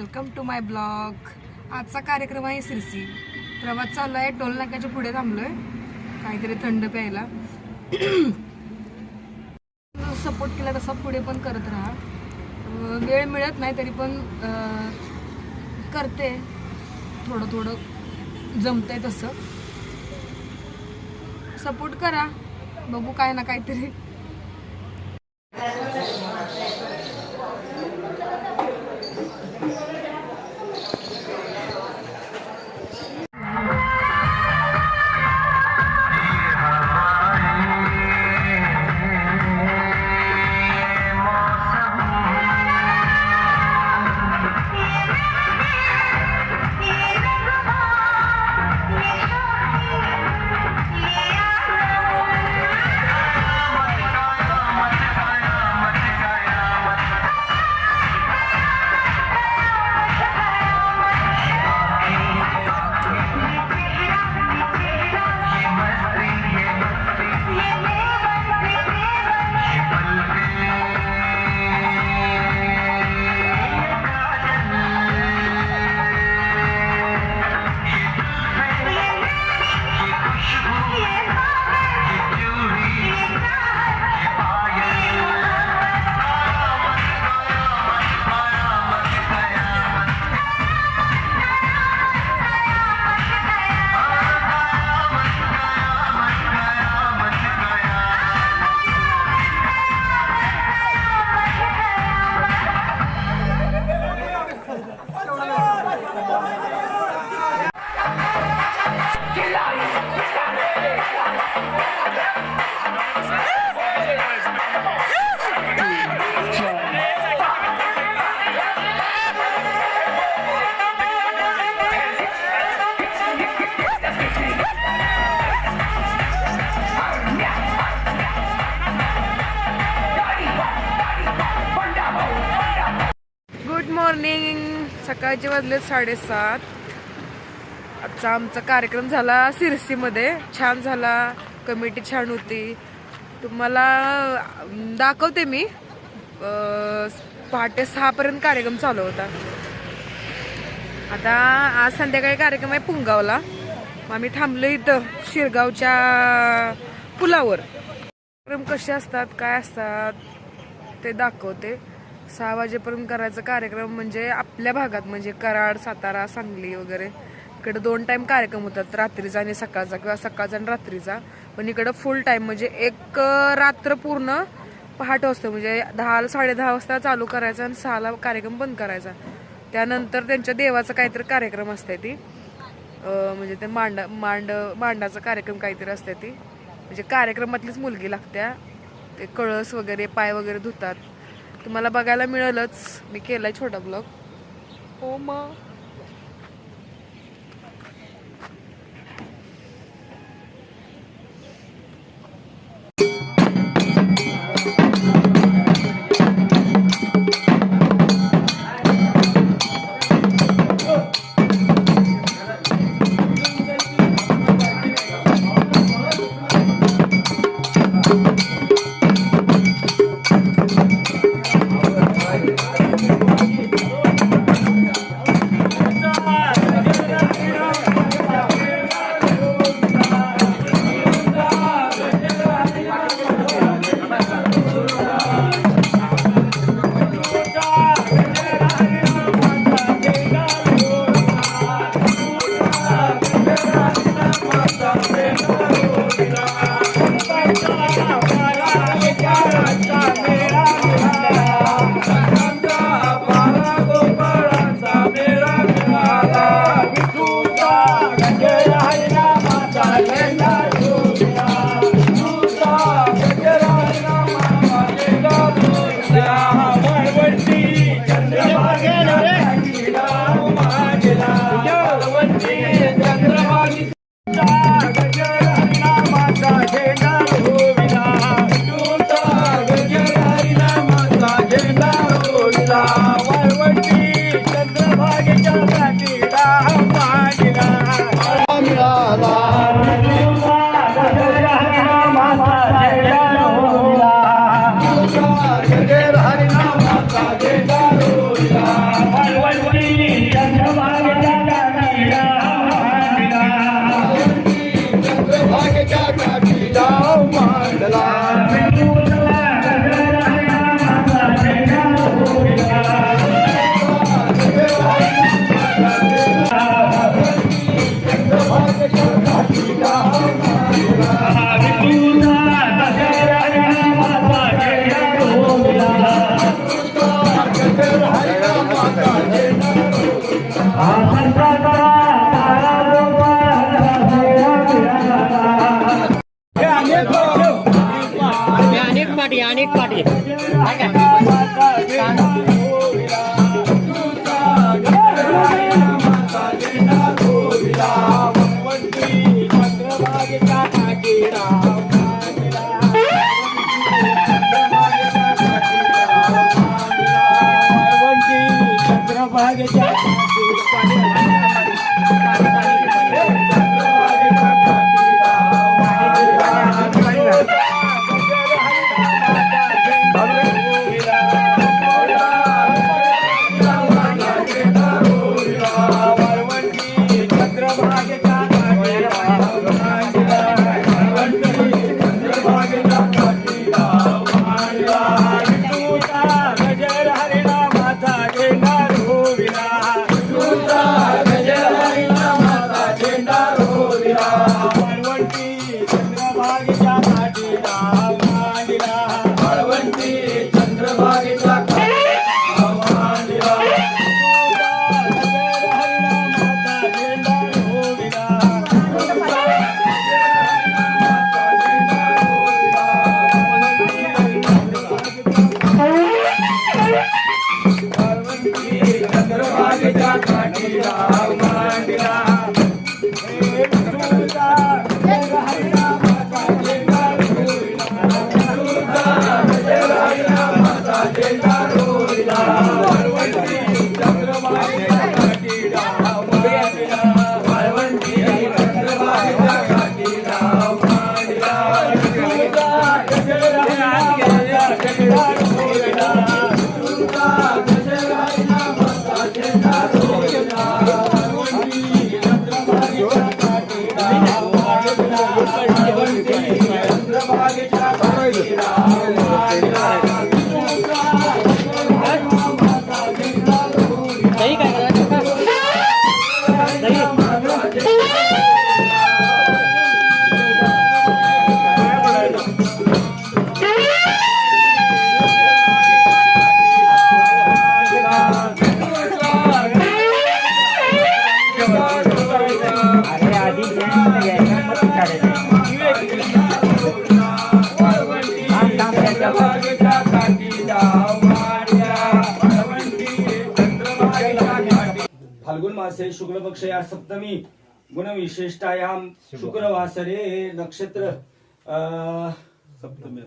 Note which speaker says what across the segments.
Speaker 1: Welcome to my blog. आजचा कार्यक्रम आहे सिरसी. प्रवास चालू आहे टोल नाक्याच्या पुढे थांबलो आहे काहीतरी थंड प्यायला. सपोर्ट केला तसा पुढे पण करत राहा. वेळ मिळत नाही तरी पण करते. थोडं थोडं जमतंय तसं. सपोर्ट करा. बघू काय ना काहीतरी. सकाळचे वाजले साडेसात आजचा आमचा कार्यक्रम झाला सिरसीमध्ये छान झाला कमिटी छान होती. तुम्हाला दाखवते मी. पहाटे सहापर्यंत कार्यक्रम चालू होता. आता आज संध्याकाळी कार्यक्रम आहे पुंगावला. मग आम्ही थांबलो इथं शिरगावच्या पुलावर. कार्यक्रम कसे असतात काय असतात ते दाखवते. सहा वाजेपर्यंत करायचा कार्यक्रम म्हणजे आपल्या भागात म्हणजे कराड सातारा सांगली वगैरे. इकडे दोन टाईम कार्यक्रम होतात रात्रीचा आणि सकाळचा किंवा सकाळचा आणि रात्रीचा. पण इकडं फुल टाईम म्हणजे एक रात्र पूर्ण पहाट असतं म्हणजे दहा साडे दहा वाजता चालू करायचा आणि सहाला कार्यक्रम बंद करायचा. त्यानंतर त्यांच्या देवाचा काहीतरी कार्यक्रम असते ती. म्हणजे ते मांड मांड मांडाचा कार्यक्रम काहीतरी असते ती. म्हणजे कार्यक्रमातलीच मुलगी लागत्या. ते कळस वगैरे पाय वगैरे धुतात. तुम्हाला बघायला मिळेलच. मी केलाय छोटा ब्लॉग हो मग.
Speaker 2: मासे शुक्ल पक्ष या सप्तमी गुणविशिष्टायाम शुक्रवासरे नक्षत्र
Speaker 3: सप्तमी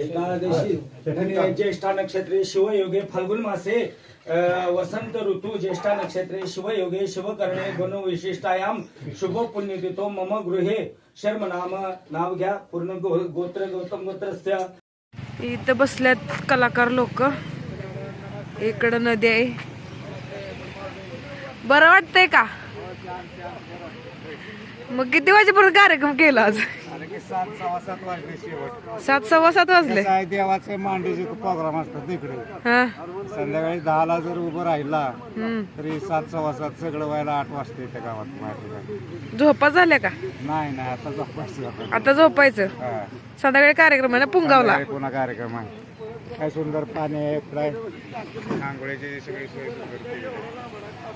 Speaker 2: एकादशी ज्येष्ठा नक्षत्रे शिवयोगे फाल्गुन मासे वसंत ऋतू ज्येष्ठा नक्षत्रे शिवयोगे शिवकर्णे गुणविशिष्टायाम शुभ पुण्यतिथो मम गृहे शर्म नाम नाव घ्या. पूर्ण गो- गोत्र गौतम गोत्रस्य.
Speaker 1: इथं बसल्यात कलाकार लोक. इकडं नदी आहे. बरं वाटतंय का? मग किती वाजेपर्यंत कार्यक्रम केला आज?
Speaker 3: सात सव्वा सात वाजले. काय देवाचे मांडीचे प्रोग्राम असतात तिकडे.
Speaker 1: हा.
Speaker 3: संध्याकाळी दहाला जर उभं राहिला. तरी सात सव्वा सात सगळं व्हायला आठ वाजता त्या गावात माहिती
Speaker 1: झोपा झाल्या का?
Speaker 3: नाही नाही आता झोपायचं.
Speaker 1: आता झोपायचं.
Speaker 3: हा.
Speaker 1: संध्याकाळी कार्यक्रम आहे ना पुंगावला?
Speaker 3: पुन्हा कार्यक्रम आहे. काय सुंदर पाणी आहे आहे. आंघोळीची सगळी सोय सुंदर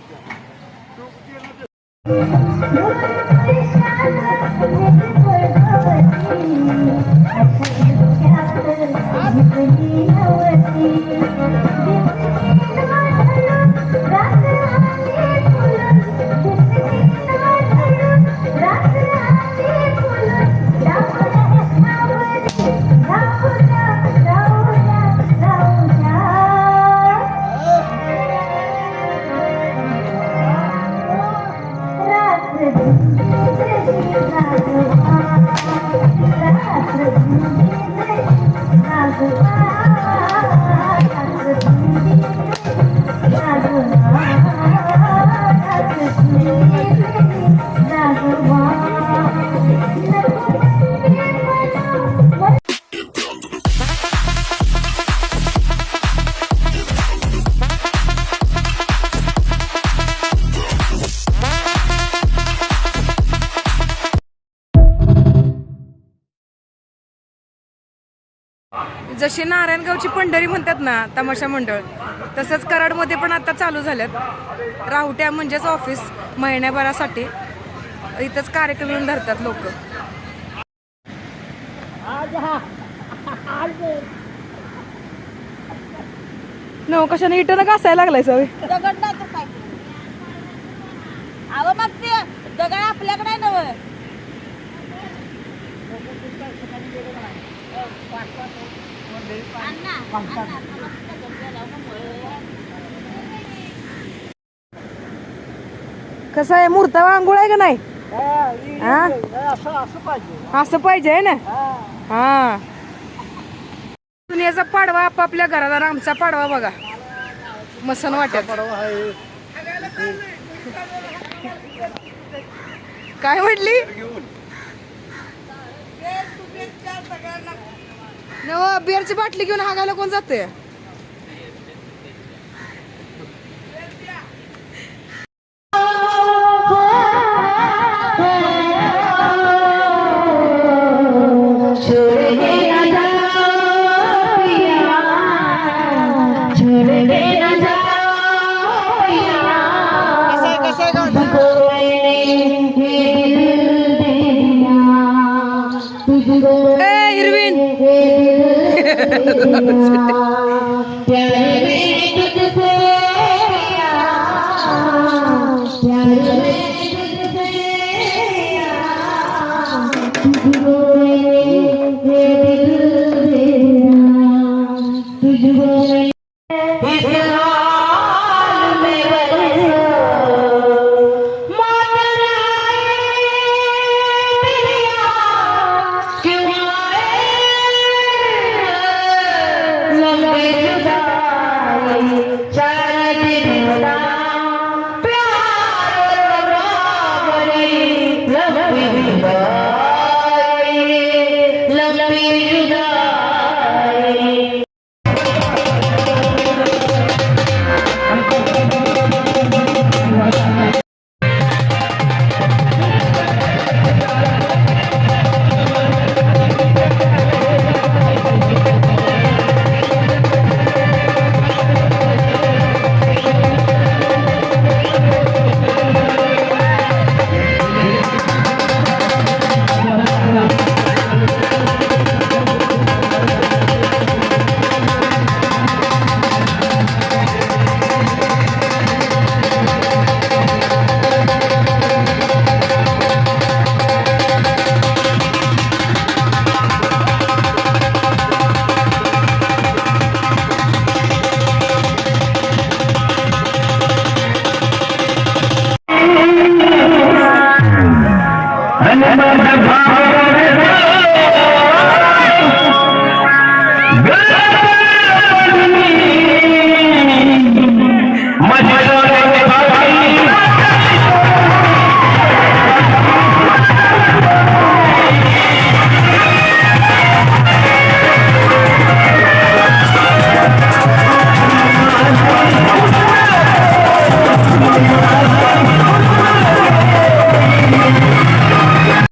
Speaker 1: जशी नारायणगावची पंढरी म्हणतात ना तमाशा मंडळ तसंच कराडमध्ये पण आता चालू झाल्यात. राहुट्या म्हणजेच ऑफिस महिन्याभरासाठी. इथंच कार्यक्रम येऊन धरतात लोक. नो कशाने इटं घासायला लागलाय सवय.
Speaker 3: दगड काय? अहो मग ते दगड आपल्याकडे आहे नव
Speaker 1: कसं आहे? मूर्तावा आंघोळ आहे का नाही? हा? असं पाहिजे. आहे ना? हा. दुनियाचा पाडवा आपापल्या घरात आणि आमचा पाडवा बघा. मसन वाटत काय म्हटली? नव बिअरची बाटली घेऊन हागायला कोण जाते ए
Speaker 3: Yeah.